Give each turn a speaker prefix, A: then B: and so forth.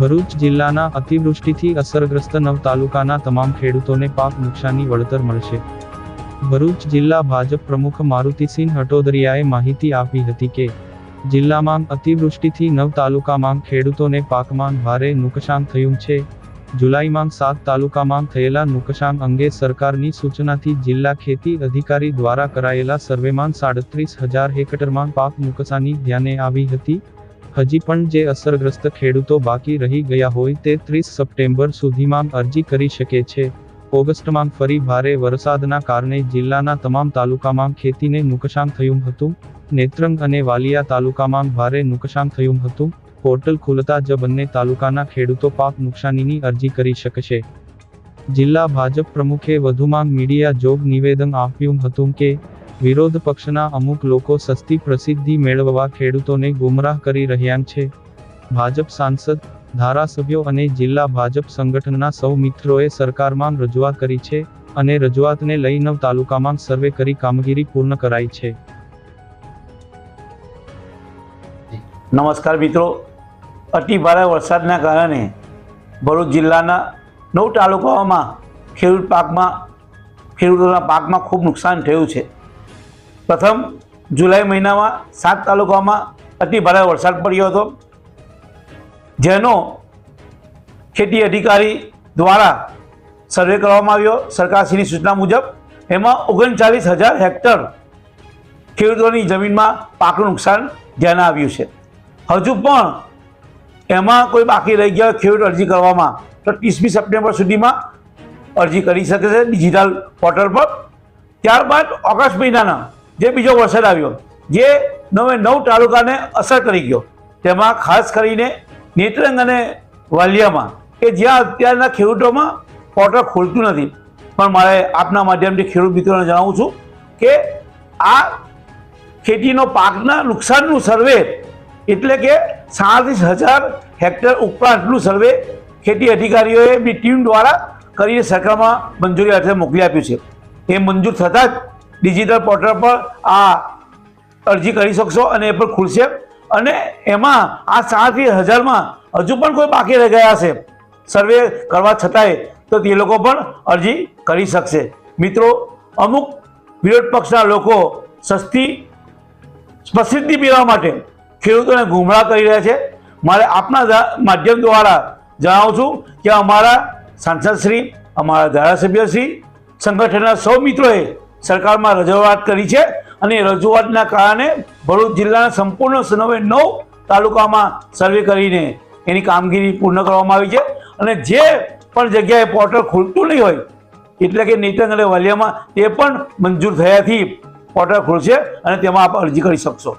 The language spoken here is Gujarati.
A: ભરૂચ જિલ્લાના અતિવૃષ્ટિથી અસરગ્રસ્ત નવ તાલુકાના તમામ ખેડૂતોને પાક નુકસાની વળતર મળશે. ભરૂચ જિલ્લા ભાજપ પ્રમુખ મારુતિસિંહ હટોદરિયાએ માહિતી આપી હતી કે, જિલ્લામાં અતિવૃષ્ટિથી નવ તાલુકામાં ખેડૂતોને પાકમાં ભારે નુકસાન થયું છે. જુલાઈમાં સાત તાલુકામાં થયેલા નુકસાન અંગે સરકારની સૂચનાથી જિલ્લા ખેતી અધિકારી દ્વારા કરાયેલા સર્વેમાં સાડત્રીસ હજાર હેક્ટરમાં પાક નુકસાની ધ્યાને આવી હતી. હજી પણ જે અસરગ્રસ્ત ખેડૂતો બાકી રહી ગયા હોય તે ત્રીસ સપ્ટેમ્બર સુધીમાં અરજી કરી શકે છે. ઓગસ્ટમાં ફરી ભારે વરસાદના કારણે જિલ્લાના તમામ તાલુકામાં ખેતીને નુકસાન થયું હતું. નેત્રંગ અને વાલિયા તાલુકામાં ભારે નુકસાન થયું હતું. પોર્ટલ ખુલતા જ બંને તાલુકાના ખેડૂતો પાક નુકસાનીની અરજી કરી શકશે. જિલ્લા ભાજપ પ્રમુખે વધુમાં મીડિયા જોગ નિવેદન આપ્યું હતું કે વિરોધ પક્ષના અમુક લોકો સસ્તી પ્રસિદ્ધિ મેળવવા ખેડૂતોને ગુમરાહ કરી રહ્યા છે. ભાજપ સાંસદ, ધારાસભ્યો અને જિલ્લા ભાજપ સંગઠનના સૌ મિત્રોએ સરકારમાં રજૂઆત કરી છે અને રજૂઆતને લઈ નવ તાલુકામાં સર્વે કરી કામગીરી પૂર્ણ કરાઈ છે.
B: નમસ્કાર મિત્રો. અતિ ભારે વરસાદના કારણે ભરૂચ જિલ્લાના નવ તાલુકાઓમાં ખેડૂત પાકમાં, ખેડૂતોના પાકમાં ખૂબ નુકસાન થયું છે. પ્રથમ જુલાઈ મહિનામાં સાત તાલુકામાં અતિ ભારે વરસાદ પડ્યો હતો, જેનો ખેતી અધિકારી દ્વારા સર્વે કરવામાં આવ્યો. સરકારશ્રીની સૂચના મુજબ, એમાં ઓગણચાલીસ હજાર હેક્ટર ખેડૂતોની જમીનમાં પાકનું નુકસાન ધ્યાન આવ્યું છે. હજુ પણ એમાં કોઈ બાકી રહી ગયા ખેડૂત અરજી કરવામાં, તો ત્રીસમી સપ્ટેમ્બર સુધીમાં અરજી કરી શકે છે ડિજિટલ પોર્ટલ પર. ત્યારબાદ ઓગસ્ટ મહિનાના જે બીજો વરસાદ આવ્યો, જે નવે નવ તાલુકાને અસર કરી ગયો. તેમાં ખાસ કરીને નેત્રંગ અને વાલિયામાં, કે જ્યાં અત્યારના ખેડૂતોમાં પોર્ટલ ખોલતું નથી. પણ મારે આપના માધ્યમથી ખેડૂત મિત્રોને જણાવું છું કે આ ખેતીનો પાકના નુકસાનનું સર્વે, એટલે કે સાડત્રીસ હજાર હેક્ટર ઉપરાંતનું સર્વે ખેતી અધિકારીઓએ બી ટીમ દ્વારા કરીને સરકારમાં મંજૂરી અર્થે મોકલી આપ્યું છે. એ મંજૂર થતાં જ ડિજિટલ પોર્ટલ પર આ અરજી કરી શકશો અને એ પણ ખુલશે. અને એમાં આ સાડત્રીસ હજારમાં હજુ પણ કોઈ બાકી રહી ગયા હશે સર્વે કરવા છતાંય તો તે લોકો પણ અરજી કરી શકશે. મિત્રો, અમુક વિરોધ પક્ષના લોકો સસ્તી પ્રસિદ્ધિ મેળવવા માટે ખેડૂતોને ગુમરાહ કરી રહ્યા છે. મારે આપના માધ્યમ દ્વારા જણાવું છું કે અમારા સાંસદશ્રી, અમારા ધારાસભ્યશ્રી, સંગઠનના સૌ મિત્રોએ સરકારમાં રજૂઆત કરી છે અને રજૂઆતના કારણે ભરૂચ જિલ્લાના સંપૂર્ણ સનવે નવ તાલુકામાં સર્વે કરીને એની કામગીરી પૂર્ણ કરવામાં આવી છે. અને જે પણ જગ્યાએ પોર્ટલ ખુલતું નહીં હોય, એટલે કે નેત્રંગ અને વાલિયામાં, તે પણ મંજૂર થયાથી પોર્ટલ ખુલશે અને તેમાં આપ અરજી કરી શકશો.